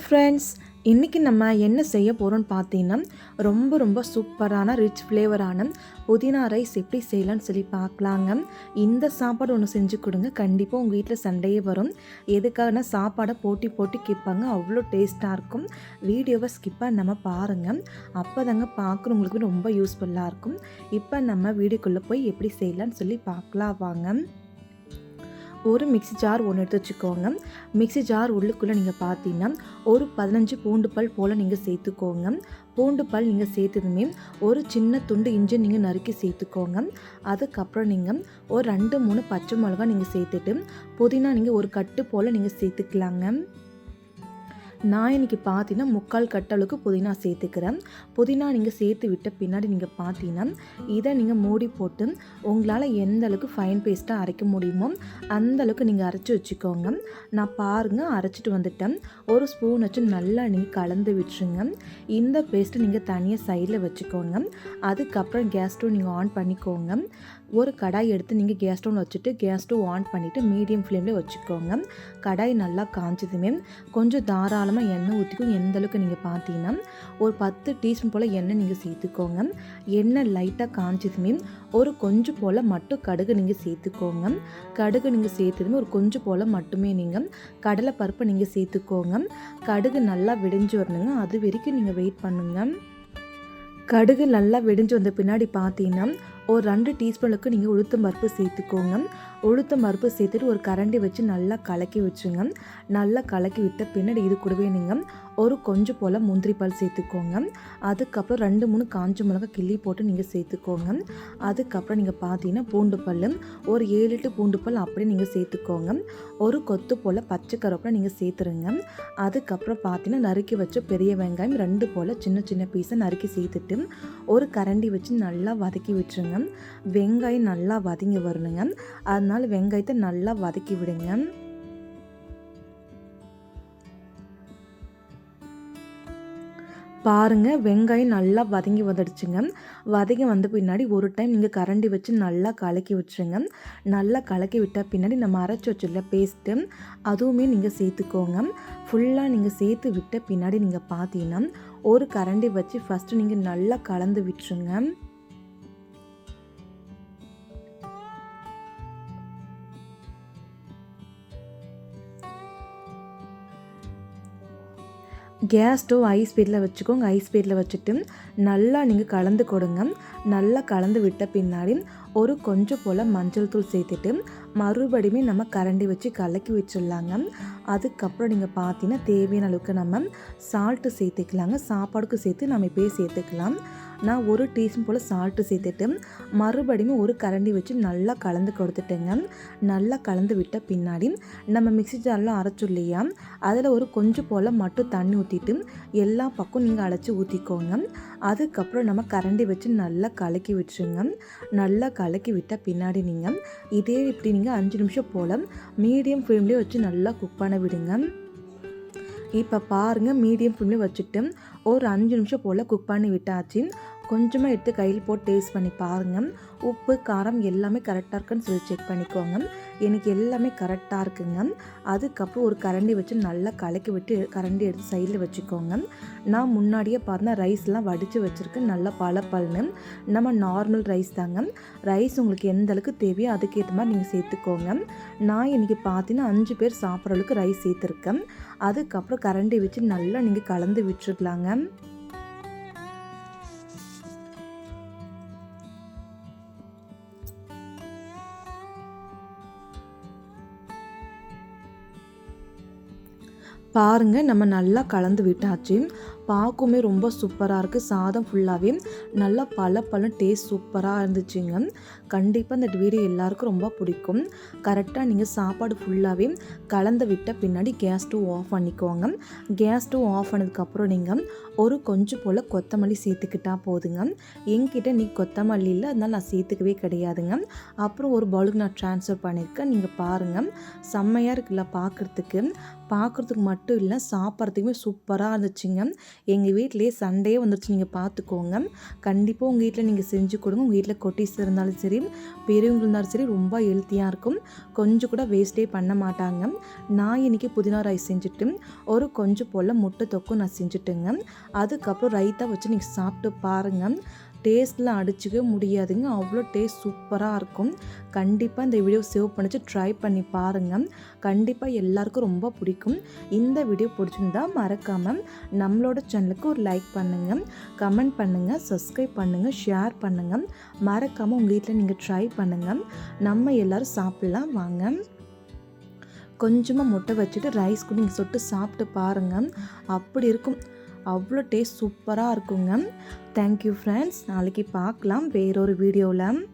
Friends இன்றைக்கி நம்ம என்ன செய்ய போகிறோம்னு பார்த்தீங்கன்னா ரொம்ப ரொம்ப சூப்பரான ரிச் ஃப்ளேவரான புதினா ரைஸ் எப்படி செய்யலாம்னு சொல்லி பார்க்கலாங்க. இந்த சாப்பாடு ஒன்று செஞ்சு கொடுங்க. கண்டிப்பாக உங்கள் வீட்டில் சண்டையே வரும். எதுக்காகனா சாப்பாடை போட்டி போட்டி கேட்பாங்க. அவ்வளோ டேஸ்ட்டாக இருக்கும். வீடியோவை ஸ்கிப்பாக நம்ம பாருங்கள் அப்போ தாங்க பார்க்குறவங்களுக்கு ரொம்ப யூஸ்ஃபுல்லாக இருக்கும். இப்போ நம்ம வீடியோக்குள்ளே போய் எப்படி செய்யலாம்னு சொல்லி பார்க்கலாம். வாங்க. ஒரு மிக்ஸி ஜார் ஒன்று எடுத்து வச்சுக்கோங்க. மிக்ஸி ஜார் உள்ளுக்குள்ளே நீங்கள் பார்த்தீங்கன்னா ஒரு பதினஞ்சு பூண்டு பல் போல் நீங்கள் சேர்த்துக்கோங்க. பூண்டு பல் நீங்கள் சேர்த்ததுமே ஒரு சின்ன துண்டு இஞ்சி நீங்கள் நறுக்கி சேர்த்துக்கோங்க. அதுக்கப்புறம் நீங்கள் ஒரு ரெண்டு மூணு பச்சை மிளகா நீங்கள் சேர்த்துட்டு புதினா நீங்கள் ஒரு கட்டு போல் நீங்கள் சேர்த்துக்கலாங்க. நான் இன்னைக்கு பார்த்தீங்கன்னா முக்கால் கட்டளவுக்கு புதினா சேர்த்துக்கிறேன். புதினா நீங்கள் சேர்த்து விட்ட பின்னாடி நீங்கள் பார்த்தீங்கன்னா இதை நீங்கள் மூடி போட்டு உங்களால் எந்த அளவுக்கு ஃபைன் பேஸ்ட்டாக அரைக்க முடியுமோ அந்த அளவுக்கு நீங்கள் அரைச்சி வச்சுக்கோங்க. நான் பாருங்கள் அரைச்சிட்டு வந்துட்டேன். ஒரு ஸ்பூன் வச்சு நல்லா நீங்கள் கலந்து விட்டுருங்க. இந்த பேஸ்ட்டு நீங்கள் தனியாக சைடில் வச்சுக்கோங்க. அதுக்கப்புறம் கேஸ் ஸ்டவ் நீங்கள் ஆன் பண்ணிக்கோங்க. ஒரு கடாய் எடுத்து நீங்கள் கேஸ் ஸ்டவ் வச்சுட்டு கேஸ் ஸ்டவ் ஆன் பண்ணிவிட்டு மீடியம் ஃப்ளேமில் வச்சுக்கோங்க. கடாய் நல்லா காஞ்சதுமே. கொஞ்சம் தாராளமாக எண்ணெய் ஊற்றிக்கும். எந்த அளவுக்கு நீங்கள் பார்த்தீங்கன்னா ஒரு பத்து டீஸ்பூன் போல் எண்ணெய் நீங்கள் சேர்த்துக்கோங்க. எண்ணெய் லைட்டாக காய்ச்சதுமே ஒரு கொஞ்சம் போல் மட்டும் கடுகு நீங்கள் சேர்த்துக்கோங்க. கடுகு நீங்கள் சேர்த்ததுமே ஒரு கொஞ்சம் போல் மட்டுமே நீங்கள் கடலை பருப்பை நீங்கள் சேர்த்துக்கோங்க. கடுகு நல்லா விடிஞ்சு வரணுங்க. அது வரைக்கும் நீங்கள் வெயிட் பண்ணுங்கள் கடுகு நல்லா வெடிஞ்சு வந்த பின்னாடி பார்த்தீங்கன்னா ஒரு ரெண்டு டீஸ்பூனுக்கு நீங்கள் உளுத்தம் பருப்பு சேர்த்துக்கோங்க. உளுத்தம் பருப்பு சேர்த்துட்டு ஒரு கரண்டி வச்சு நல்லா கலக்கி வச்சுங்க. நல்லா கலக்கி விட்ட பின்னாடி இது கூடவே நீங்கள் ஒரு கொஞ்சம் போல் முந்திரி பால் சேர்த்துக்கோங்க. அதுக்கப்புறம் ரெண்டு மூணு காஞ்ச மிளகா கிள்ளி போட்டு நீங்கள் சேர்த்துக்கோங்க. அதுக்கப்புறம் நீங்கள் பார்த்தீங்கன்னா பூண்டு பல் ஒரு ஏழு எட்டு பூண்டு பல் அப்படியே நீங்கள் சேர்த்துக்கோங்க. ஒரு கொத்து போல் பச்சை கருவேப்பிலை நீங்கள் சேர்த்துருங்க. அதுக்கப்புறம் பார்த்தீங்கன்னா நறுக்கி வச்ச பெரிய வெங்காயம் ரெண்டு போல் சின்ன சின்ன பீஸை நறுக்கி சேர்த்துட்டு ஒரு கரண்டி வச்சு நல்லா வதக்கி விட்டுருங்க. வெங்காயம் நல்லா வதங்கி வரணுங்க. அதனால வெங்காயத்தை நல்லா வதக்கி விடுங்க. பாருங்கள் வெங்காயம் நல்லா வதங்கி வந்துடுச்சுங்க. வதங்கி வந்த பின்னாடி ஒரு டைம் நீங்கள் கரண்டி வச்சு நல்லா கலக்கி விட்டுருங்க. நல்லா கலக்கி விட்ட பின்னாடி நம்ம அரைச்சி வச்சுள்ள பேஸ்ட்டு அதுவுமே நீங்கள் சேர்த்துக்கோங்க. ஃபுல்லாக நீங்கள் சேர்த்து விட்ட பின்னாடி நீங்கள் பார்த்தீங்கன்னா ஒரு கரண்டி வச்சு ஃபஸ்ட்டு நீங்கள் நல்லா கலந்து விட்டுருங்க. கேஸ் ஸ்டவ் ஹை ஸ்பீடில் வச்சுக்கோங்க. ஹை ஸ்பீடில் வச்சுட்டு நல்லா நீங்கள் கலந்து கொடுங்க. நல்லா கலந்து விட்ட பின்னாடி ஒரு கொஞ்சம் போல் மஞ்சள் தூள் சேர்த்துட்டு மறுபடியுமே நம்ம கரண்டி வச்சு கலக்கி வச்சிடலாங்க. அதுக்கப்புறம் நீங்கள் பார்த்தீங்கன்னா தேவையான அளவுக்கு நம்ம சால்ட்டு சேர்த்துக்கலாங்க. சாப்பாடுக்கு சேர்த்து நம்ம இப்போயே சேர்த்துக்கலாம். நான் ஒரு டீஸ்பூன் போல் சால்ட்டு சேர்த்துட்டு மறுபடியும் ஒரு கரண்டி வச்சு நல்லா கலந்து கொடுத்துட்டேங்க. நல்லா கலந்து விட்ட பின்னாடி நம்ம மிக்ஸி ஜாரில் அரைச்சோம் இல்லையா? அதில் ஒரு கொஞ்சம் போல் மட்டும் தண்ணி ஊற்றிட்டு எல்லா பக்கம் நீங்கள் அழைச்சி ஊற்றிக்கோங்க அதுக்கப்புறம் நம்ம கரண்டி வச்சு நல்லா கலக்கி விட்டுருங்க நல்லா கலக்கி விட்ட பின்னாடி நீங்கள் இதே இப்படி நீங்கள் அஞ்சு நிமிஷம் போல் மீடியம் ஃப்ளேம்லேயே வச்சு நல்லா குக் பண்ண விடுங்க. இப்போ பாருங்கள் மீடியம் ஃப்ளேம்லேயே வச்சுட்டு ஒரு அஞ்சு நிமிஷம் போல் குக் பண்ணி விட்டாச்சு. கொஞ்சமாக எடுத்து கையில் போட்டு டேஸ்ட் பண்ணி பாருங்கள் உப்பு காரம் எல்லாமே கரெக்டாக இருக்குன்னு சொல்லி செக் பண்ணிக்கோங்க. எனக்கு எல்லாமே கரெக்டாக இருக்குங்க. அதுக்கப்புறம் ஒரு கரண்டி வச்சு நல்லா கலக்கி விட்டு கரண்டி எடுத்து சைடில் வச்சுக்கோங்க. நான் முன்னாடியே பார்த்தா ரைஸ்லாம் வடித்து வச்சுருக்கேன். நல்லா பல பல்னு நம்ம நார்மல் ரைஸ் தாங்க. ரைஸ் உங்களுக்கு எந்த அளவுக்கு தேவையோ அதுக்கேற்ற மாதிரி நீங்கள் சேர்த்துக்கோங்க. நான் இன்றைக்கி பார்த்தீங்கன்னா அஞ்சு பேர் சாப்பிட்ற அளவுக்கு ரைஸ் சேர்த்துருக்கேன். அதுக்கப்புறம் கரண்டி வச்சு நல்லா நீங்கள் கலந்து விட்டுருக்கலாங்க. பாருங்கள் நம்ம நல்லா கலந்து விட்டாச்சு. பார்க்குமே ரொம்ப சூப்பராக இருக்குது சாதம் ஃபுல்லாகவே நல்லா பல பழம் டேஸ்ட் சூப்பராக இருந்துச்சுங்க. கண்டிப்பாக இந்த வீடியோ எல்லாருக்கும் ரொம்ப பிடிக்கும். கரெக்டாக நீங்கள் சாப்பாடு ஃபுல்லாகவே கலந்து விட்ட பின்னாடி கேஸ் ஸ்டவ் ஆஃப் பண்ணிக்கோங்க. கேஸ் ஸ்டவ் ஆஃப் பண்ணதுக்கப்புறம் நீங்கள் ஒரு கொஞ்சம் போல் கொத்தமல்லி சேர்த்துக்கிட்டால் போதுங்க. என்கிட்ட நீ கொத்தமல்லி இல்லை அதனால் நான் சேர்த்துக்கவே கிடையாதுங்க. அப்புறம் ஒரு பவுலுக்கு நான் ட்ரான்ஸ்ஃபர் பண்ணியிருக்கேன். நீங்கள் பாருங்கள் செம்மையாக இருக்குல்ல பார்க்குறதுக்கு பார்க்குறதுக்கு மட்டும் இல்லை சாப்பிட்றதுக்குமே சூப்பராக இருந்துச்சுங்க. எங்கள் வீட்டிலேயே சண்டே வந்துருச்சு. நீங்கள் பார்த்துக்கோங்க கண்டிப்பாக உங்கள் வீட்டில் நீங்கள் செஞ்சு கொடுங்க. உங்கள் வீட்டில் கொட்டிஸ் இருந்தாலும் சரி பெரியவங்க இருந்தாலும் சரி ரொம்ப ஹெல்த்தியாக இருக்கும். கொஞ்சம் கூட வேஸ்ட்டே பண்ண மாட்டாங்க. நான் இன்றைக்கி புதினா ரைஸ் செஞ்சுட்டு ஒரு கொஞ்சம் போல் முட்டை தொக்கும் நான் செஞ்சுட்டுங்க. அதுக்கப்புறம் ரைத்தா வச்சு நீங்கள் சாப்பிட்டு பாருங்கள் டேஸ்ட்லாம் அடிச்சுக்கவே முடியாதுங்க. அவ்வளோ டேஸ்ட் சூப்பராக இருக்கும். கண்டிப்பாக இந்த வீடியோ சேவ் பண்ணிச்சு ட்ரை பண்ணி பாருங்கள் கண்டிப்பாக எல்லாருக்கும் ரொம்ப பிடிக்கும். இந்த வீடியோ பிடிச்சிருந்தா மறக்காமல் நம்மளோட சேனலுக்கு ஒரு லைக் பண்ணுங்கள் கமெண்ட் பண்ணுங்கள் சப்ஸ்கிரைப் பண்ணுங்கள் ஷேர் பண்ணுங்கள் மறக்காமல் உங்கள் வீட்டில் நீங்கள் ட்ரை பண்ணுங்கள் நம்ம எல்லோரும் சாப்பிட்லாம். வாங்க. கொஞ்சமாக முட்டை வச்சுட்டு ரைஸ் கூட நீங்கள் சொட்டு சாப்பிட்டு பாருங்கள் அப்படி இருக்கும். அவ்வளோ டேஸ்ட் சூப்பராக இருக்குங்க. தேங்க்யூ ஃப்ரெண்ட்ஸ் நாளைக்கு பார்க்கலாம். வேறொரு வீடியோவில்.